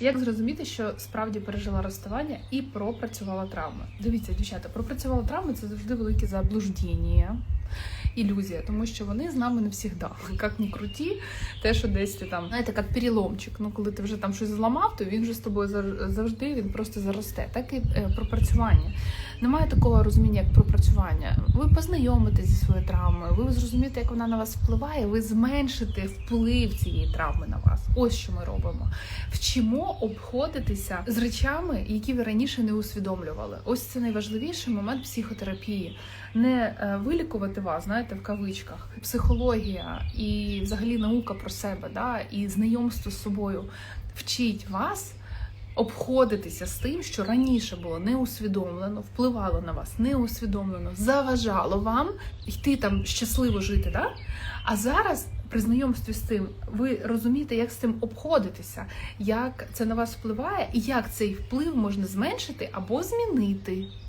Як зрозуміти, що справді пережила розставання і пропрацювала травми? Дивіться, дівчата, пропрацювала травми це завжди велике заблуждення. Ілюзія, тому що вони з нами не завжди. Як ні круті, те, що десь ти там, знаєте, як переломчик. Ну, коли ти вже там щось зламав, то він вже з тобою завжди він просто заросте. Так і е, пропрацювання. Немає такого розуміння, як пропрацювання. Ви познайомитесь зі своєю травмою, ви зрозумієте, як вона на вас впливає, ви зменшите вплив цієї травми на вас. Ось що ми робимо. Вчимо обходитися з речами, які ви раніше не усвідомлювали. Ось це найважливіший момент психотерапії. Не е, вилікувати вас, знаєте, в кавичках, психологія і взагалі наука про себе, да, і знайомство з собою вчить вас обходитися з тим, що раніше було неусвідомлено, впливало на вас неусвідомлено, заважало вам йти там щасливо жити. Да? А зараз. При знайомстві з тим, ви розумієте, як з цим обходитися, як це на вас впливає, і як цей вплив можна зменшити або змінити.